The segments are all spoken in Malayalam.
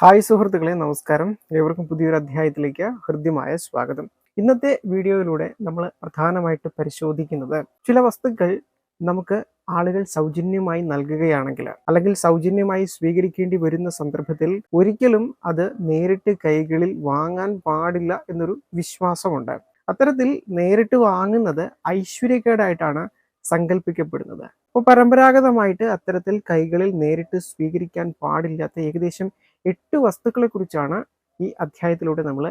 ഹായ് സുഹൃത്തുക്കളെ നമസ്കാരം. ഏവർക്കും പുതിയൊരു അധ്യായത്തിലേക്ക് ഹൃദ്യമായ സ്വാഗതം. ഇന്നത്തെ വീഡിയോയിലൂടെ നമ്മൾ പ്രധാനമായിട്ട് പരിശോധിക്കുന്നത് ചില വസ്തുക്കൾ നമുക്ക് ആളുകൾ സൗജന്യമായി നൽകുകയാണെങ്കിൽ അല്ലെങ്കിൽ സൗജന്യമായി സ്വീകരിക്കേണ്ടി വരുന്ന സന്ദർഭത്തിൽ ഒരിക്കലും അത് നേരിട്ട് കൈകളിൽ വാങ്ങാൻ പാടില്ല എന്നൊരു വിശ്വാസമുണ്ട്. അത്തരത്തിൽ നേരിട്ട് വാങ്ങുന്നത് ഐശ്വര്യക്കേടായിട്ടാണ് സങ്കല്പിക്കപ്പെടുന്നത് അപ്പോൾ പരമ്പരാഗതമായിട്ട് അത്തരത്തിൽ കൈകളിൽ നേരിട്ട് സ്വീകരിക്കാൻ പാടില്ലാത്ത ഏകദേശം എട്ട് വസ്തുക്കളെ കുറിച്ചാണ് ഈ അധ്യായത്തിലൂടെ നമ്മൾ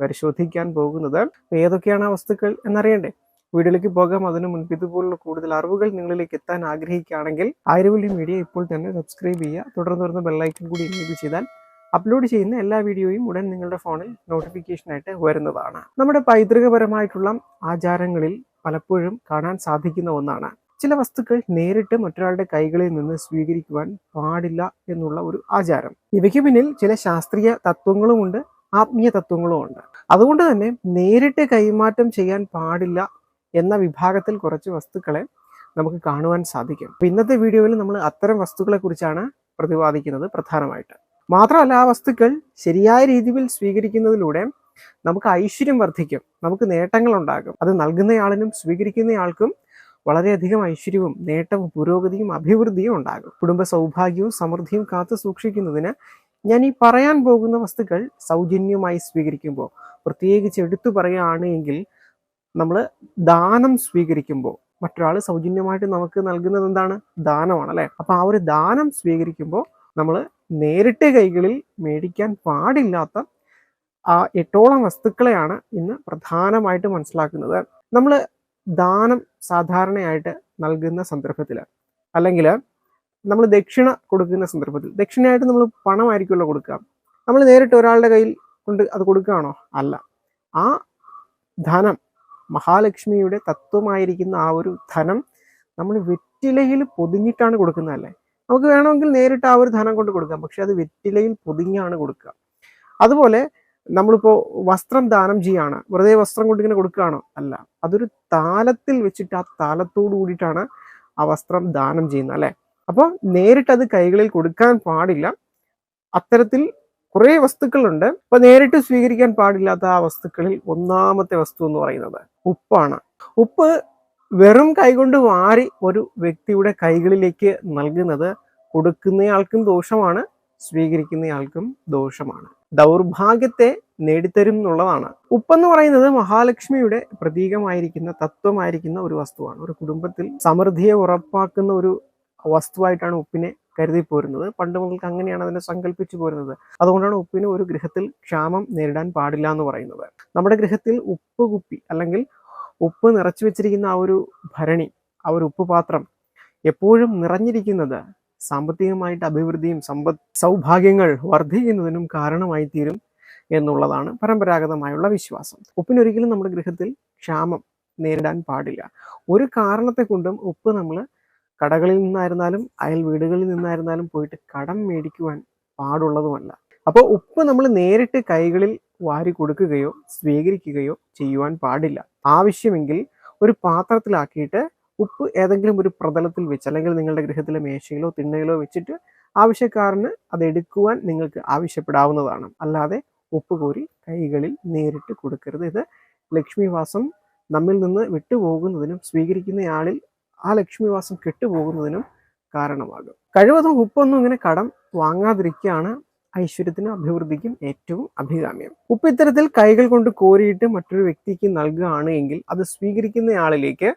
പരിശോധിക്കാൻ പോകുന്നത്. ഏതൊക്കെയാണ് ആ വസ്തുക്കൾ എന്നറിയണ്ടേ? വീഡിയോയിലേക്ക് പോകാം. അതിനു മുൻപ് ഇതുപോലുള്ള കൂടുതൽ അറിവുകൾ നിങ്ങളിലേക്ക് എത്താൻ ആഗ്രഹിക്കുകയാണെങ്കിൽ ആയിരവല്ലി മീഡിയ ഇപ്പോൾ തന്നെ സബ്സ്ക്രൈബ് ചെയ്യുക. തുടർന്ന് വരുന്ന ബെല്ലൈക്കൺ കൂടി എനേബിൾ ചെയ്താൽ അപ്ലോഡ് ചെയ്യുന്ന എല്ലാ വീഡിയോയും ഉടൻ നിങ്ങളുടെ ഫോണിൽ നോട്ടിഫിക്കേഷനായിട്ട് വരുന്നതാണ്. നമ്മുടെ പൈതൃകപരമായിട്ടുള്ള ആചാരങ്ങളിൽ പലപ്പോഴും കാണാൻ സാധിക്കുന്ന ഒന്നാണ് ചില വസ്തുക്കൾ നേരിട്ട് മറ്റൊരാളുടെ കൈകളിൽ നിന്ന് സ്വീകരിക്കുവാൻ പാടില്ല എന്നുള്ള ഒരു ആചാരം. ഇവയ്ക്ക് പിന്നിൽ ചില ശാസ്ത്രീയ തത്വങ്ങളുമുണ്ട് ആത്മീയ തത്വങ്ങളുമുണ്ട്. അതുകൊണ്ട് തന്നെ നേരിട്ട് കൈമാറ്റം ചെയ്യാൻ പാടില്ല എന്ന വിഭാഗത്തിൽ കുറച്ച് വസ്തുക്കളെ നമുക്ക് കാണുവാൻ സാധിക്കും. ഇന്നത്തെ വീഡിയോയിൽ നമ്മൾ അത്തരം വസ്തുക്കളെ കുറിച്ചാണ് പ്രതിപാദിക്കുന്നത് പ്രധാനമായിട്ട്. മാത്രമല്ല ആ വസ്തുക്കൾ ശരിയായ രീതിയിൽ സ്വീകരിക്കുന്നതിലൂടെ നമുക്ക് ഐശ്വര്യം വർദ്ധിക്കും നമുക്ക് നേട്ടങ്ങൾ ഉണ്ടാകും അത് നൽകുന്നയാളിനും സ്വീകരിക്കുന്നയാൾക്കും വളരെയധികം ഐശ്വര്യവും നേട്ടവും പുരോഗതിയും അഭിവൃദ്ധിയും ഉണ്ടാകും. കുടുംബ സൗഭാഗ്യവും സമൃദ്ധിയും കാത്തു സൂക്ഷിക്കുന്നതിന് ഞാൻ ഈ പറയാൻ പോകുന്ന വസ്തുക്കൾ സൗജന്യമായി സ്വീകരിക്കുമ്പോൾ പ്രത്യേകിച്ച് എടുത്തു പറയുകയാണ് എങ്കിൽ നമ്മൾ ദാനം സ്വീകരിക്കുമ്പോൾ മറ്റൊരാൾ സൗജന്യമായിട്ട് നമുക്ക് നൽകുന്നത് എന്താണ്? ദാനമാണ് അല്ലേ? അപ്പൊ ആ ഒരു ദാനം സ്വീകരിക്കുമ്പോൾ നമ്മൾ നേരിട്ട് കൈകളിൽ മേടിക്കാൻ പാടില്ലാത്ത ആ എട്ടോളം വസ്തുക്കളെയാണ് ഇന്ന് പ്രധാനമായിട്ട് മനസ്സിലാക്കുന്നത്. നമ്മൾ ദാനം സാധാരണയായിട്ട് നൽകുന്ന സന്ദർഭത്തിൽ അല്ലെങ്കിൽ നമ്മൾ ദക്ഷിണ കൊടുക്കുന്ന സന്ദർഭത്തിൽ ദക്ഷിണയായിട്ട് നമ്മൾ പണമായിരിക്കുമല്ലോ കൊടുക്കുക. നമ്മൾ നേരിട്ട് ഒരാളുടെ കയ്യിൽ കൊണ്ട് അത് കൊടുക്കുകയാണോ? അല്ല. ആ ധനം മഹാലക്ഷ്മിയുടെ തത്വമായിരിക്കുന്ന ആ ഒരു ധനം നമ്മൾ വെറ്റിലയിൽ പൊതിഞ്ഞിട്ടാണ് കൊടുക്കുന്നതല്ലേ നമുക്ക് വേണമെങ്കിൽ നേരിട്ട് ആ ഒരു ധനം കൊണ്ട് കൊടുക്കാം. പക്ഷെ അത് വെറ്റിലയിൽ പൊതിഞ്ഞാണ് കൊടുക്കുക. അതുപോലെ നമ്മളിപ്പോൾ വസ്ത്രം ദാനം ചെയ്യാണ്. വെറുതെ വസ്ത്രം കൊണ്ട് ഇങ്ങനെ കൊടുക്കുകയാണോ? അല്ല. അതൊരു താലത്തിൽ വെച്ചിട്ട് ആ താലത്തോടു കൂടിയിട്ടാണ് ആ വസ്ത്രം ദാനം ചെയ്യുന്നത് അല്ലേ? അപ്പോൾ നേരിട്ട് അത് കൈകളിൽ കൊടുക്കാൻ പാടില്ല. അത്തരത്തിൽ കുറേ വസ്തുക്കളുണ്ട്. അപ്പൊ നേരിട്ട് സ്വീകരിക്കാൻ പാടില്ലാത്ത ആ വസ്തുക്കളിൽ ഒന്നാമത്തെ വസ്തു എന്ന് പറയുന്നത് ഉപ്പാണ്. ഉപ്പ് വെറും കൈകൊണ്ട് വാരി ഒരു വ്യക്തിയുടെ കൈകളിലേക്ക് നൽകുന്നത് കൊടുക്കുന്നയാൾക്കും ദോഷമാണ് സ്വീകരിക്കുന്നയാൾക്കും ദോഷമാണ്. ദൗർഭാഗ്യത്തെ നേടിത്തരും എന്നുള്ളതാണ്. ഉപ്പെന്ന് പറയുന്നത് മഹാലക്ഷ്മിയുടെ പ്രതീകമായിരിക്കുന്ന തത്വമായിരിക്കുന്ന ഒരു വസ്തുവാണ്. ഒരു കുടുംബത്തിൽ സമൃദ്ധിയെ ഉറപ്പാക്കുന്ന ഒരു വസ്തുവായിട്ടാണ് ഉപ്പിനെ കരുതി പോരുന്നത്. പണ്ട് മുതൽക്ക് അങ്ങനെയാണ് അതിനെ സങ്കല്പിച്ചു പോരുന്നത്. അതുകൊണ്ടാണ് ഉപ്പിന് ഒരു ഗൃഹത്തിൽ ക്ഷാമം നേരിടാൻ പാടില്ല എന്ന് പറയുന്നത്. നമ്മുടെ ഗൃഹത്തിൽ ഉപ്പ് കുപ്പി അല്ലെങ്കിൽ ഉപ്പ് നിറച്ചു വെച്ചിരിക്കുന്ന ആ ഒരു ഭരണി ആ ഒരു ഉപ്പ് പാത്രം എപ്പോഴും നിറഞ്ഞിരിക്കുന്നത് സാമ്പത്തികമായിട്ട് അഭിവൃദ്ധിയും സമ്പദ് സൗഭാഗ്യങ്ങൾ വർദ്ധിക്കുന്നതിനും കാരണമായി തീരും എന്നുള്ളതാണ് പരമ്പരാഗതമായുള്ള വിശ്വാസം. ഉപ്പിനൊരിക്കലും നമ്മുടെ ഗൃഹത്തിൽ ക്ഷാമം നേരിടാൻ പാടില്ല. ഒരു കാരണത്തെ കൊണ്ടും ഉപ്പ് നമ്മൾ കടകളിൽ നിന്നായിരുന്നാലും അയൽ വീടുകളിൽ നിന്നായിരുന്നാലും പോയിട്ട് കടം മേടിക്കുവാൻ പാടുള്ളതുമല്ല. അപ്പോൾ ഉപ്പ് നമ്മൾ നേരിട്ട് കൈകളിൽ വാരി കൊടുക്കുകയോ സ്വീകരിക്കുകയോ ചെയ്യുവാൻ പാടില്ല. ആവശ്യമെങ്കിൽ ഒരു പാത്രത്തിലാക്കിയിട്ട് ഉപ്പ് ഏതെങ്കിലും ഒരു പ്രതലത്തിൽ വെച്ച് അല്ലെങ്കിൽ നിങ്ങളുടെ ഗൃഹത്തിലെ മേശയിലോ തിണ്ണയിലോ വെച്ചിട്ട് ആവശ്യക്കാരന് അത് എടുക്കുവാൻ നിങ്ങൾക്ക് ആവശ്യപ്പെടാവുന്നതാണ്. അല്ലാതെ ഉപ്പ് കോരി കൈകളിൽ നേരിട്ട് കൊടുക്കരുത്. ഇത് ലക്ഷ്മിവാസം നമ്മിൽ നിന്ന് വിട്ടുപോകുന്നതിനും സ്വീകരിക്കുന്നയാളിൽ ആ ലക്ഷ്മിവാസം കെട്ടുപോകുന്നതിനും കാരണമാകും. കഴിവതും ഉപ്പൊന്നും ഇങ്ങനെ കടം വാങ്ങാതിരിക്കുകയാണ് ഐശ്വര്യത്തിനും അഭിവൃദ്ധിക്കും ഏറ്റവും അഭികാമ്യം. ഉപ്പ് ഇത്തരത്തിൽ കൈകൾ കൊണ്ട് കോരിയിട്ട് മറ്റൊരു വ്യക്തിക്ക് നൽകുകയാണ് എങ്കിൽ അത് സ്വീകരിക്കുന്നയാളിലേക്ക്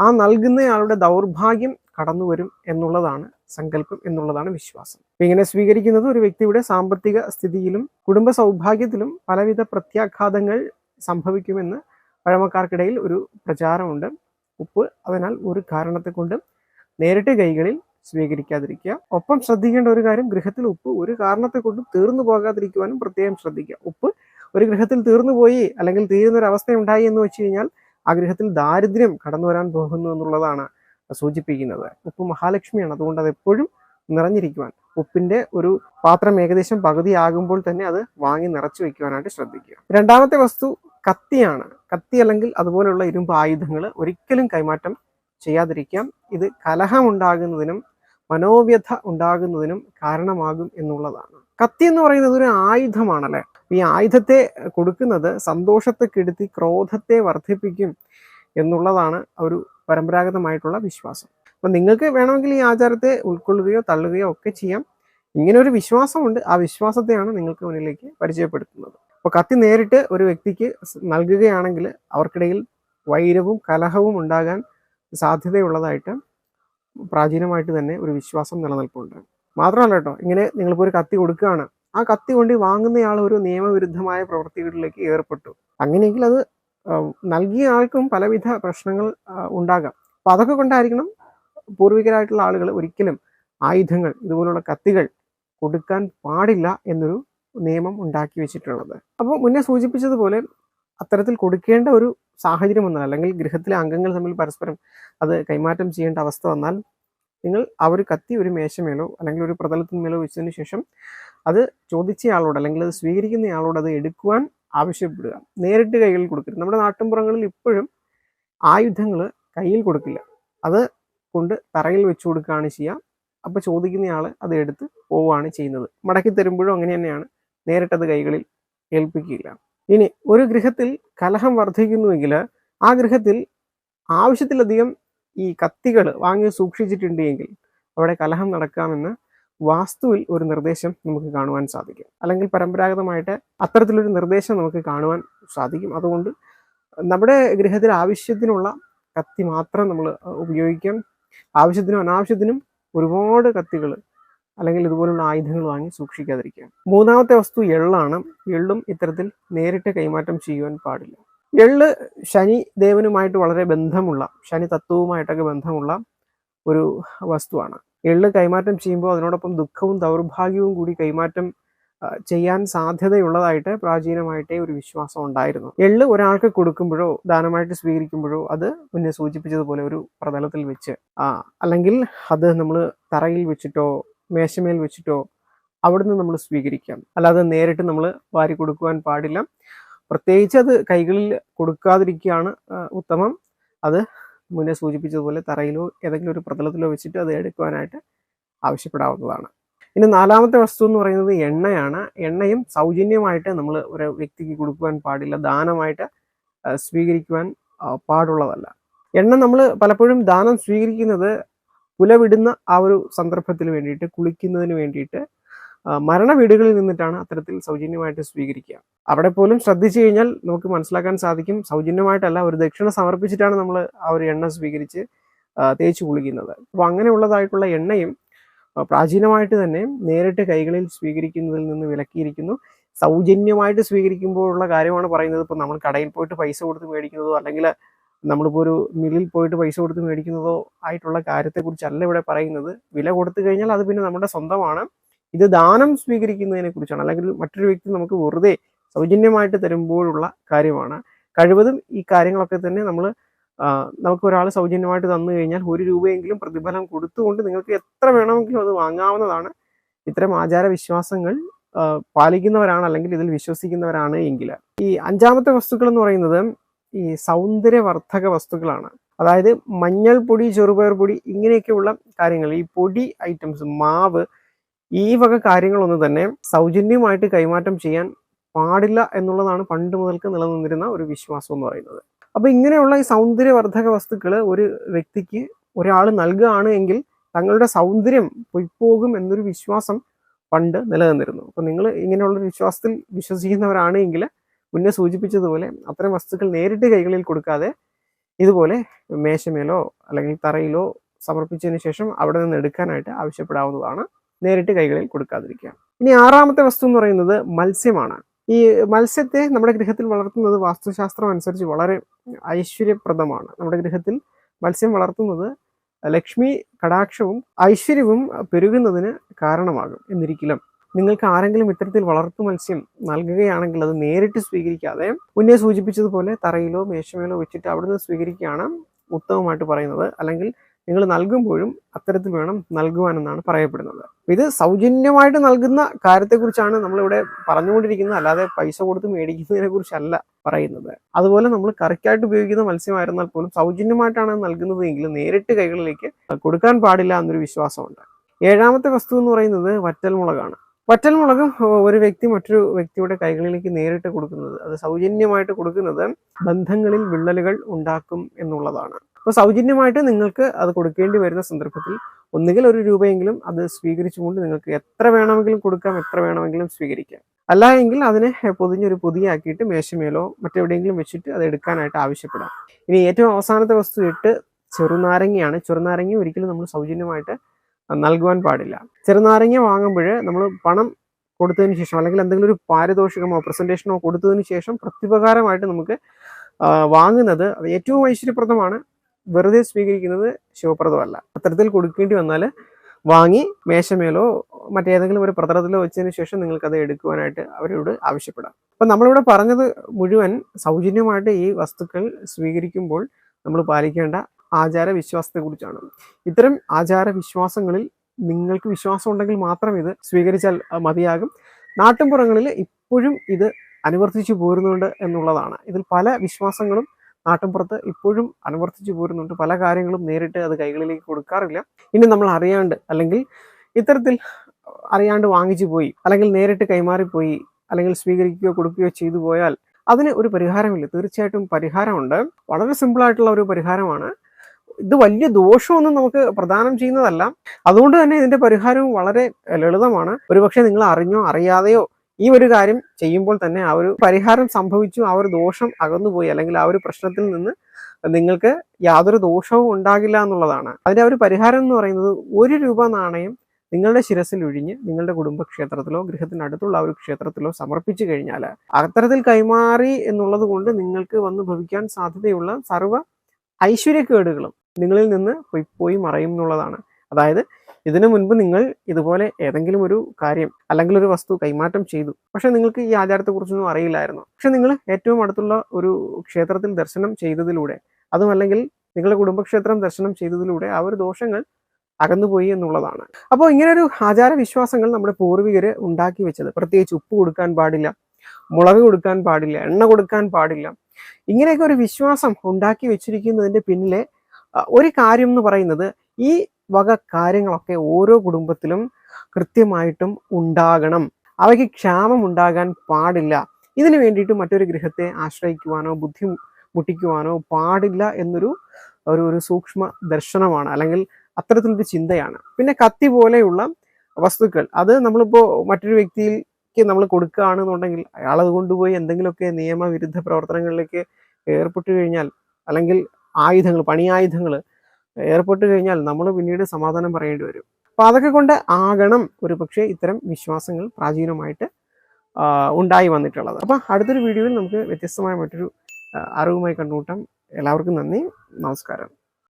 ആ നൽകുന്നയാളുടെ ദൗർഭാഗ്യം കടന്നു വരും എന്നുള്ളതാണ് സങ്കല്പം എന്നുള്ളതാണ് വിശ്വാസം. ഇങ്ങനെ സ്വീകരിക്കുന്നത് ഒരു വ്യക്തിയുടെ സാമ്പത്തിക സ്ഥിതിയിലും കുടുംബ സൗഭാഗ്യത്തിലും പലവിധ പ്രത്യാഘാതങ്ങൾ സംഭവിക്കുമെന്ന് പഴമക്കാർക്കിടയിൽ ഒരു പ്രചാരമുണ്ട്. ഉപ്പ് അതിനാൽ ഒരു കാരണത്തെ കൊണ്ടും നേരിട്ട് കൈകളിൽ സ്വീകരിക്കാതിരിക്കുക. ഒപ്പം ശ്രദ്ധിക്കേണ്ട ഒരു കാര്യം ഗൃഹത്തിൽ ഉപ്പ് ഒരു കാരണത്തെ കൊണ്ടും തീർന്നു പോകാതിരിക്കുവാനും പ്രത്യേകം ശ്രദ്ധിക്കുക. ഉപ്പ് ഒരു ഗൃഹത്തിൽ തീർന്നു പോയി അല്ലെങ്കിൽ തീരുന്ന അവസ്ഥ ഉണ്ടായി എന്ന് വെച്ച് കഴിഞ്ഞാൽ ആ ഗൃഹത്തിൽ ദാരിദ്ര്യം കടന്നു വരാൻ പോകുന്നു എന്നുള്ളതാണ് സൂചിപ്പിക്കുന്നത്. ഉപ്പ് മഹാലക്ഷ്മിയാണ്. അതുകൊണ്ട് അത് എപ്പോഴും നിറഞ്ഞിരിക്കുവാൻ ഉപ്പിന്റെ ഒരു പാത്രം ഏകദേശം പകുതിയാകുമ്പോൾ തന്നെ അത് വാങ്ങി നിറച്ചു വെക്കുവാനായിട്ട് ശ്രദ്ധിക്കുക. രണ്ടാമത്തെ വസ്തു കത്തിയാണ്. കത്തി അല്ലെങ്കിൽ അതുപോലെയുള്ള ഇരുമ്പ് ആയുധങ്ങൾ ഒരിക്കലും കൈമാറ്റം ചെയ്യാതിരിക്കാം. ഇത് കലഹം ഉണ്ടാകുന്നതിനും മനോവ്യഥ ഉണ്ടാകുന്നതിനും കാരണമാകും എന്നുള്ളതാണ്. കത്തി എന്ന് പറയുന്നത് ഒരു ആയുധമാണല്ലേ? ഈ ആയുധത്തെ കൊടുക്കുന്നത് സന്തോഷത്തെ കെടുത്തി ക്രോധത്തെ വർദ്ധിപ്പിക്കും എന്നുള്ളതാണ് ഒരു പരമ്പരാഗതമായിട്ടുള്ള വിശ്വാസം. അപ്പം നിങ്ങൾക്ക് വേണമെങ്കിൽ ഈ ആചാരത്തെ ഉൾക്കൊള്ളുകയോ തള്ളുകയോ ഒക്കെ ചെയ്യാം. ഇങ്ങനെ ഒരു വിശ്വാസമുണ്ട്. ആ വിശ്വാസത്തെയാണ് നിങ്ങൾക്ക് മുന്നിലേക്ക് പരിചയപ്പെടുത്തുന്നത്. അപ്പോൾ കത്തി നേരിട്ട് ഒരു വ്യക്തിക്ക് നൽകുകയാണെങ്കിൽ അവർക്കിടയിൽ വൈരവും കലഹവും ഉണ്ടാകാൻ സാധ്യതയുള്ളതായിട്ട് പ്രാചീനമായിട്ട് തന്നെ ഒരു വിശ്വാസം നിലനിൽപ്പുണ്ട്. മാത്രമല്ല കേട്ടോ ഇങ്ങനെ നിങ്ങളിപ്പോൾ ഒരു കത്തി കൊടുക്കുകയാണ്. ആ കത്തി കൊണ്ട് വാങ്ങുന്നയാൾ ഒരു നിയമവിരുദ്ധമായ പ്രവൃത്തികളിലേക്ക് ഏർപ്പെട്ടു. അങ്ങനെയെങ്കിൽ അത് നൽകിയ ആൾക്കും പലവിധ പ്രശ്നങ്ങൾ ഉണ്ടാകാം. അപ്പൊ അതൊക്കെ കൊണ്ടായിരിക്കണം പൂർവികരായിട്ടുള്ള ആളുകൾ ഒരിക്കലും ആയുധങ്ങൾ ഇതുപോലുള്ള കത്തികൾ കൊടുക്കാൻ പാടില്ല എന്നൊരു നിയമം ഉണ്ടാക്കി വെച്ചിട്ടുള്ളത്. അപ്പോൾ മുന്നേ സൂചിപ്പിച്ചതുപോലെ അത്തരത്തിൽ കൊടുക്കേണ്ട ഒരു സാഹചര്യം വന്നാൽ അല്ലെങ്കിൽ ഗൃഹത്തിലെ അംഗങ്ങൾ തമ്മിൽ പരസ്പരം അത് കൈമാറ്റം ചെയ്യേണ്ട അവസ്ഥ വന്നാൽ നിങ്ങൾ ആ ഒരു കത്തി ഒരു മേശമേലോ അല്ലെങ്കിൽ ഒരു പ്രതലത്തിന്മേലോ വെച്ചതിന് ശേഷം അത് ചോദിച്ചയാളോട് അല്ലെങ്കിൽ അത് സ്വീകരിക്കുന്നയാളോട് അത് എടുക്കുവാൻ ആവശ്യപ്പെടുക. നേരിട്ട് കൈകളിൽ കൊടുക്കരുത്. നമ്മുടെ നാട്ടിൻപുറങ്ങളിൽ ഇപ്പോഴും ആയുധങ്ങൾ കയ്യിൽ കൊടുക്കില്ല. അത് കൊണ്ട് തറയിൽ വെച്ച് കൊടുക്കുകയാണ് ചെയ്യുക. അപ്പോൾ ചോദിക്കുന്നയാൾ അത് എടുത്ത് പോവുകയാണ് ചെയ്യുന്നത്. മടക്കി തരുമ്പോഴും അങ്ങനെ തന്നെയാണ്. നേരിട്ടത് കൈകളിൽ ഏൽപ്പിക്കില്ല ഇനി ഒരു ഗൃഹത്തിൽ കലഹം വർദ്ധിക്കുന്നുവെങ്കിൽ ആ ഗൃഹത്തിൽ ആവശ്യത്തിലധികം ഈ കത്തികൾ വാങ്ങി സൂക്ഷിച്ചിട്ടുണ്ടെങ്കിൽ അവിടെ കലഹം നടക്കാമെന്ന് വാസ്തുവിൽ ഒരു നിർദ്ദേശം നമുക്ക് കാണുവാൻ സാധിക്കും. അല്ലെങ്കിൽ പരമ്പരാഗതമായിട്ട് അത്തരത്തിലൊരു നിർദ്ദേശം നമുക്ക് കാണുവാൻ സാധിക്കും. അതുകൊണ്ട് നമ്മുടെ ഗൃഹത്തിൽ ആവശ്യത്തിനുള്ള കത്തി മാത്രം നമ്മൾ ഉപയോഗിക്കാം. ആവശ്യത്തിനും അനാവശ്യത്തിനും ഒരുപാട് കത്തികൾ അല്ലെങ്കിൽ ഇതുപോലുള്ള ആയുധങ്ങൾ വാങ്ങി സൂക്ഷിക്കാതിരിക്കുക മൂന്നാമത്തെ വസ്തു എള്ളാണ്. എള്ളും ഇത്തരത്തിൽ നേരിട്ട് കൈമാറ്റം ചെയ്യുവാൻ പാടില്ല. എള്ള് ശനി ദേവനുമായിട്ട് വളരെ ബന്ധമുള്ള ശനി തത്വവുമായിട്ടൊക്കെ ബന്ധമുള്ള ഒരു വസ്തുവാണ്. എള്ള് കൈമാറ്റം ചെയ്യുമ്പോൾ അതിനോടൊപ്പം ദുഃഖവും ദൗർഭാഗ്യവും കൂടി കൈമാറ്റം ചെയ്യാൻ സാധ്യതയുള്ളതായിട്ട് പ്രാചീനമായിട്ടേ ഒരു വിശ്വാസം ഉണ്ടായിരുന്നു. എള്ള് ഒരാൾക്ക് കൊടുക്കുമ്പോഴോ ദാനമായിട്ട് സ്വീകരിക്കുമ്പോഴോ അത് മുന്നേ സൂചിപ്പിച്ചതുപോലെ ഒരു പ്രതലത്തിൽ വെച്ച് ആ അല്ലെങ്കിൽ അത് നമ്മൾ തറയിൽ വെച്ചിട്ടോ മേശമേൽ വെച്ചിട്ടോ അവിടുന്ന് നമ്മൾ സ്വീകരിക്കാം. അല്ലാതെ നേരിട്ട് നമ്മൾ വാരി കൊടുക്കുവാൻ പാടില്ല. പ്രത്യേകിച്ച് അത് കൈകളിൽ കൊടുക്കാതിരിക്കുകയാണ് ഉത്തമം. അത് മുന്നേ സൂചിപ്പിച്ചതുപോലെ തറയിലോ ഏതെങ്കിലും ഒരു പ്രതലത്തിലോ വെച്ചിട്ട് അത് എടുക്കുവാനായിട്ട് ആവശ്യപ്പെടാവുന്നതാണ്. ഇനി നാലാമത്തെ വസ്തു എന്ന് പറയുന്നത് എണ്ണയാണ്. എണ്ണയും സൗജന്യമായിട്ട് നമ്മൾ ഒരു വ്യക്തിക്ക് കൊടുക്കുവാൻ പാടില്ല. ദാനമായിട്ട് സ്വീകരിക്കുവാൻ പാടുള്ളതല്ല. എണ്ണ നമ്മൾ പലപ്പോഴും ദാനം സ്വീകരിക്കുന്നത് കുലവിടുന്ന ആ ഒരു സന്ദർഭത്തിന് വേണ്ടിയിട്ട് കുളിക്കുന്നതിന് വേണ്ടിയിട്ട് മരണ വീടുകളിൽ നിന്നിട്ടാണ് അത്തരത്തിൽ സൗജന്യമായിട്ട് സ്വീകരിക്കുക. അവിടെ പോലും ശ്രദ്ധിച്ചു കഴിഞ്ഞാൽ നമുക്ക് മനസ്സിലാക്കാൻ സാധിക്കും. സൗജന്യമായിട്ടല്ല ഒരു ദക്ഷിണ സമർപ്പിച്ചിട്ടാണ് നമ്മൾ ആ ഒരു എണ്ണ സ്വീകരിച്ച് തേച്ച് കുളിക്കുന്നത്. അപ്പോൾ അങ്ങനെയുള്ളതായിട്ടുള്ള എണ്ണയും പ്രാചീനമായിട്ട് തന്നെ നേരിട്ട് കൈകളിൽ സ്വീകരിക്കുന്നതിൽ നിന്ന് വിലക്കിയിരിക്കുന്നു. സൗജന്യമായിട്ട് സ്വീകരിക്കുമ്പോഴുള്ള കാര്യമാണ് പറയുന്നത്. ഇപ്പോൾ നമ്മൾ കടയിൽ പോയിട്ട് പൈസ കൊടുത്ത് മേടിക്കുന്നതോ അല്ലെങ്കിൽ നമ്മളിപ്പോൾ ഒരു മില്ലിൽ പോയിട്ട് പൈസ കൊടുത്ത് മേടിക്കുന്നതോ ആയിട്ടുള്ള കാര്യത്തെക്കുറിച്ചല്ല ഇവിടെ പറയുന്നത്. വില കൊടുത്തു കഴിഞ്ഞാൽ അത് പിന്നെ നമ്മുടെ സ്വന്തമാണ്. ഇത് ദാനം സ്വീകരിക്കുന്നതിനെ കുറിച്ചാണ്. അല്ലെങ്കിൽ മറ്റൊരു വ്യക്തി നമുക്ക് വെറുതെ സൗജന്യമായിട്ട് തരുമ്പോഴുള്ള കാര്യമാണ്. കഴിവതും ഈ കാര്യങ്ങളൊക്കെ തന്നെ നമ്മൾ നമുക്ക് ഒരാൾ സൗജന്യമായിട്ട് തന്നു കഴിഞ്ഞാൽ ഒരു രൂപയെങ്കിലും പ്രതിഫലം കൊടുത്തുകൊണ്ട് നിങ്ങൾക്ക് എത്ര വേണമെങ്കിലും അത് വാങ്ങാവുന്നതാണ്. ഇത്തരം ആചാര വിശ്വാസങ്ങൾ ആ, പാലിക്കുന്നവരാണ് അല്ലെങ്കിൽ ഇതിൽ വിശ്വസിക്കുന്നവരാണ് എങ്കിൽ. ഈ അഞ്ചാമത്തെ വസ്തുക്കൾ എന്ന് പറയുന്നത് ഈ സൗന്ദര്യവർദ്ധക വസ്തുക്കളാണ്. അതായത് മഞ്ഞൾ പൊടി ചെറുപയർ പൊടി ഇങ്ങനെയൊക്കെയുള്ള കാര്യങ്ങൾ. ഈ പൊടി ഐറ്റംസ് മാവ് ഈ വക കാര്യങ്ങളൊന്നും തന്നെ സൗജന്യമായിട്ട് കൈമാറ്റം ചെയ്യാൻ പാടില്ല എന്നുള്ളതാണ് പണ്ട് മുതൽക്ക് നിലനിന്നിരുന്ന ഒരു വിശ്വാസം എന്ന് പറയുന്നത്. അപ്പൊ ഇങ്ങനെയുള്ള ഈ സൗന്ദര്യവർദ്ധക വസ്തുക്കൾ ഒരു വ്യക്തിക്ക് ഒരാൾ നൽകുകയാണ് എങ്കിൽ തങ്ങളുടെ സൗന്ദര്യം പൊയ്പോകും എന്നൊരു വിശ്വാസം പണ്ട് നിലനിന്നിരുന്നു. അപ്പൊ നിങ്ങൾ ഇങ്ങനെയുള്ള വിശ്വാസത്തിൽ വിശ്വസിക്കുന്നവരാണ് എങ്കിൽ മുന്നേ സൂചിപ്പിച്ചതുപോലെ അത്തരം വസ്തുക്കൾ നേരിട്ട് കൈകളിൽ കൊടുക്കാതെ ഇതുപോലെ മേശമേലോ അല്ലെങ്കിൽ തറയിലോ സമർപ്പിച്ചതിന് ശേഷം അവിടെ നിന്ന് എടുക്കാനായിട്ട് ആവശ്യപ്പെടാവുന്നതാണ് നേരിട്ട് കൈകളിൽ കൊടുക്കാതിരിക്കുക. ഇനി ആറാമത്തെ വസ്തു എന്ന് പറയുന്നത് മത്സ്യമാണ്. ഈ മത്സ്യത്തെ നമ്മുടെ ഗൃഹത്തിൽ വളർത്തുന്നത് വാസ്തുശാസ്ത്രം അനുസരിച്ച് വളരെ ഐശ്വര്യപ്രദമാണ്. നമ്മുടെ ഗൃഹത്തിൽ മത്സ്യം വളർത്തുന്നത് ലക്ഷ്മി കടാക്ഷവും ഐശ്വര്യവും പെരുകുന്നതിന് കാരണമാകും എന്നിരിക്കലും. നിങ്ങൾക്ക് ആരെങ്കിലും ഇത്തരത്തിൽ വളർത്തു മത്സ്യം നൽകുകയാണെങ്കിൽ അത് നേരിട്ട് സ്വീകരിക്കാതെ മുന്നേ സൂചിപ്പിച്ചതുപോലെ തറയിലോ മേശമേലോ വെച്ചിട്ട് അവിടുന്ന് സ്വീകരിക്കുകയാണ് ഉത്തമമായിട്ട് പറയുന്നത്. അല്ലെങ്കിൽ നിങ്ങൾ നൽകുമ്പോഴും അത്തരത്തിൽ വേണം നൽകുവാനെന്നാണ് പറയപ്പെടുന്നത്. ഇത് സൗജന്യമായിട്ട് നൽകുന്ന കാര്യത്തെക്കുറിച്ചാണ് നമ്മളിവിടെ പറഞ്ഞുകൊണ്ടിരിക്കുന്നത്. അല്ലാതെ പൈസ കൊടുത്ത് മേടിക്കുന്നതിനെ കുറിച്ചല്ല പറയുന്നത്. അതുപോലെ നമ്മൾ കറിക്കായിട്ട് ഉപയോഗിക്കുന്ന മത്സ്യമായിരുന്നാൽ പോലും സൗജന്യമായിട്ടാണ് നൽകുന്നത് നേരിട്ട് കൈകളിലേക്ക് കൊടുക്കാൻ പാടില്ല എന്നൊരു വിശ്വാസമുണ്ട്. ഏഴാമത്തെ വസ്തു എന്ന് പറയുന്നത് വറ്റൽമുളകാണ്. വറ്റൽമുളകും മുളകും ഒരു വ്യക്തി മറ്റൊരു വ്യക്തിയുടെ കൈകളിലേക്ക് നേരിട്ട് കൊടുക്കുന്നത് അത് സൗജന്യമായിട്ട് കൊടുക്കുന്നത് ബന്ധങ്ങളിൽ വിള്ളലുകൾ ഉണ്ടാക്കും എന്നുള്ളതാണ്. അപ്പോൾ സൗജന്യമായിട്ട് നിങ്ങൾക്ക് അത് കൊടുക്കേണ്ടി വരുന്ന സന്ദർഭത്തിൽ ഒന്നുകിൽ ഒരു രൂപയെങ്കിലും അത് സ്വീകരിച്ചുകൊണ്ട് നിങ്ങൾക്ക് എത്ര വേണമെങ്കിലും കൊടുക്കാം എത്ര വേണമെങ്കിലും സ്വീകരിക്കാം. അല്ല എങ്കിൽ അതിനെ പൊതിഞ്ഞൊരു പൊതിയാക്കിയിട്ട് മേശമേലോ മറ്റെവിടെയെങ്കിലും വെച്ചിട്ട് അത് എടുക്കാനായിട്ട് ആവശ്യപ്പെടാം. ഇനി ഏറ്റവും അവസാനത്തെ വസ്തു ഇട്ട് ചെറുനാരങ്ങയാണ്. ചെറുനാരങ്ങ ഒരിക്കലും നമ്മൾ സൗജന്യമായിട്ട് നൽകുവാൻ പാടില്ല. ചെറുനാരങ്ങ വാങ്ങുമ്പോൾ നമ്മൾ പണം കൊടുത്തതിന് ശേഷം അല്ലെങ്കിൽ എന്തെങ്കിലും ഒരു പാരിതോഷികമോ പ്രസന്റേഷനോ കൊടുത്തതിന് ശേഷം പ്രത്യുപകാരമായിട്ട് നമുക്ക് വാങ്ങുന്നത് ഏറ്റവും ഐശ്വര്യപ്രദമാണ്. വെറുതെ സ്വീകരിക്കുന്നത് ശുഭപ്രദമല്ല പത്രത്തിൽ കൊടുക്കേണ്ടി വന്നാൽ വാങ്ങി മേശമേലോ മറ്റേതെങ്കിലും ഒരു പ്രതലത്തിലോ വെച്ചതിന് ശേഷം നിങ്ങൾക്കത് എടുക്കുവാനായിട്ട് അവരോട് ആവശ്യപ്പെടാം. അപ്പം നമ്മളിവിടെ പറഞ്ഞത് മുഴുവൻ സൗജന്യമായിട്ട് ഈ വസ്തുക്കൾ സ്വീകരിക്കുമ്പോൾ നമ്മൾ പാലിക്കേണ്ട ആചാര വിശ്വാസത്തെക്കുറിച്ചാണ് ഇത്തരം ആചാര വിശ്വാസങ്ങളിൽ നിങ്ങൾക്ക് വിശ്വാസം ഉണ്ടെങ്കിൽ മാത്രം ഇത് സ്വീകരിച്ചാൽ മതിയാകും. നാട്ടിൻപുറങ്ങളിൽ ഇപ്പോഴും ഇത് അനുവർത്തിച്ചു പോരുന്നുണ്ട് എന്നുള്ളതാണ്. ഇതിൽ പല വിശ്വാസങ്ങളും നാട്ടിൻപുറത്ത് ഇപ്പോഴും അനുവർത്തിച്ചു പോരുന്നുണ്ട്. പല കാര്യങ്ങളും നേരിട്ട് അത് കൈകളിലേക്ക് കൊടുക്കാറില്ല. ഇനി നമ്മൾ അറിയാണ്ട് അല്ലെങ്കിൽ ഇത്തരത്തിൽ അറിയാണ്ട് വാങ്ങിച്ചു പോയി അല്ലെങ്കിൽ നേരിട്ട് കൈമാറിപ്പോയി അല്ലെങ്കിൽ സ്വീകരിക്കുകയോ കൊടുക്കുകയോ ചെയ്തു പോയാൽ അതിന് ഒരു പരിഹാരമില്ല. തീർച്ചയായിട്ടും പരിഹാരമുണ്ട്. വളരെ സിമ്പിൾ ആയിട്ടുള്ള ഒരു പരിഹാരമാണ്. ഇത് വലിയ ദോഷമൊന്നും നമുക്ക് പ്രദാനം ചെയ്യുന്നതല്ല. അതുകൊണ്ട് തന്നെ ഇതിന്റെ പരിഹാരവും വളരെ ലളിതമാണ്. ഒരുപക്ഷെ നിങ്ങൾ അറിഞ്ഞോ അറിയാതെയോ ഈ ഒരു കാര്യം ചെയ്യുമ്പോൾ തന്നെ ആ ഒരു പരിഹാരം സംഭവിച്ചു ആ ഒരു ദോഷം അകന്നുപോയി അല്ലെങ്കിൽ ആ ഒരു പ്രശ്നത്തിൽ നിന്ന് നിങ്ങൾക്ക് യാതൊരു ദോഷവും ഉണ്ടാകില്ല എന്നുള്ളതാണ്. അതിന്റെ ആ ഒരു പരിഹാരം എന്ന് പറയുന്നത് ഒരു രൂപ നാണയം നിങ്ങളുടെ ശിരസിൽ ഒഴിഞ്ഞ് നിങ്ങളുടെ കുടുംബക്ഷേത്രത്തിലോ ഗൃഹത്തിനടുത്തുള്ള ഒരു ക്ഷേത്രത്തിലോ സമർപ്പിച്ചു കഴിഞ്ഞാൽ അത്തരത്തിൽ കൈമാറി എന്നുള്ളത് കൊണ്ട് നിങ്ങൾക്ക് വന്ന് ഭവിക്കാൻ സാധ്യതയുള്ള സർവ ഐശ്വര്യക്കേടുകളും നിങ്ങളിൽ നിന്ന് പോയി മറയും എന്നുള്ളതാണ്. അതായത് ഇതിനു മുൻപ് നിങ്ങൾ ഇതുപോലെ ഏതെങ്കിലും ഒരു കാര്യം അല്ലെങ്കിൽ ഒരു വസ്തു കൈമാറ്റം ചെയ്തു. പക്ഷെ നിങ്ങൾക്ക് ഈ ആചാരത്തെക്കുറിച്ചൊന്നും അറിയില്ലായിരുന്നു. പക്ഷെ നിങ്ങൾ ഏറ്റവും അടുത്തുള്ള ഒരു ക്ഷേത്രത്തിൽ ദർശനം ചെയ്തതിലൂടെ അതും അല്ലെങ്കിൽ നിങ്ങളുടെ കുടുംബക്ഷേത്രം ദർശനം ചെയ്തതിലൂടെ ആ ഒരു ദോഷങ്ങൾ അകന്നുപോയി എന്നുള്ളതാണ്. അപ്പോൾ ഇങ്ങനൊരു ആചാര വിശ്വാസങ്ങൾ നമ്മുടെ പൂർവികർ ഉണ്ടാക്കി വെച്ചത്. പ്രത്യേകിച്ച് ഉപ്പ് കൊടുക്കാൻ പാടില്ല മുളക് കൊടുക്കാൻ പാടില്ല എണ്ണ കൊടുക്കാൻ പാടില്ല. ഇങ്ങനെയൊക്കെ ഒരു വിശ്വാസം ഉണ്ടാക്കി വെച്ചിരിക്കുന്നതിന്റെ പിന്നിലെ ഒരു കാര്യം എന്ന് പറയുന്നത് ഈ വക കാര്യങ്ങളൊക്കെ ഓരോ കുടുംബത്തിലും കൃത്യമായിട്ടും ഉണ്ടാകണം. അവയ്ക്ക് ക്ഷാമം ഉണ്ടാകാൻ പാടില്ല. ഇതിനു വേണ്ടിയിട്ട് മറ്റൊരു ഗൃഹത്തെ ആശ്രയിക്കുവാനോ ബുദ്ധി മുട്ടിക്കുവാനോ പാടില്ല എന്നൊരു ഒരു ഒരു സൂക്ഷ്മ ദർശനമാണ് അല്ലെങ്കിൽ അത്തരത്തിലൊരു ചിന്തയാണ്. പിന്നെ കത്തി പോലെയുള്ള വസ്തുക്കൾ. അത് നമ്മളിപ്പോൾ മറ്റൊരു വ്യക്തിക്ക് നമ്മൾ കൊടുക്കുകയാണെന്നുണ്ടെങ്കിൽ അയാൾ അത് കൊണ്ടുപോയി എന്തെങ്കിലുമൊക്കെ നിയമവിരുദ്ധ പ്രവർത്തനങ്ങളിലേക്ക് ഏർപ്പെട്ടു കഴിഞ്ഞാൽ അല്ലെങ്കിൽ ആയുധങ്ങൾ പണിയായുധങ്ങൾ ഏർപ്പെട്ട് കഴിഞ്ഞാൽ നമ്മൾ പിന്നീട് സമാധാനം പറയേണ്ടി വരും. അപ്പോൾ അതൊക്കെ കൊണ്ട് ആകണം ഒരു പക്ഷേ ഇത്തരം വിശ്വാസങ്ങൾ പ്രാചീനമായിട്ട് ഉണ്ടായി വന്നിട്ടുള്ളത്. അപ്പോൾ അടുത്തൊരു വീഡിയോയിൽ നമുക്ക് വ്യത്യസ്തമായ മറ്റൊരു അറിവുമായി കണ്ടുമുട്ടാം. എല്ലാവർക്കും നന്ദി. നമസ്കാരം.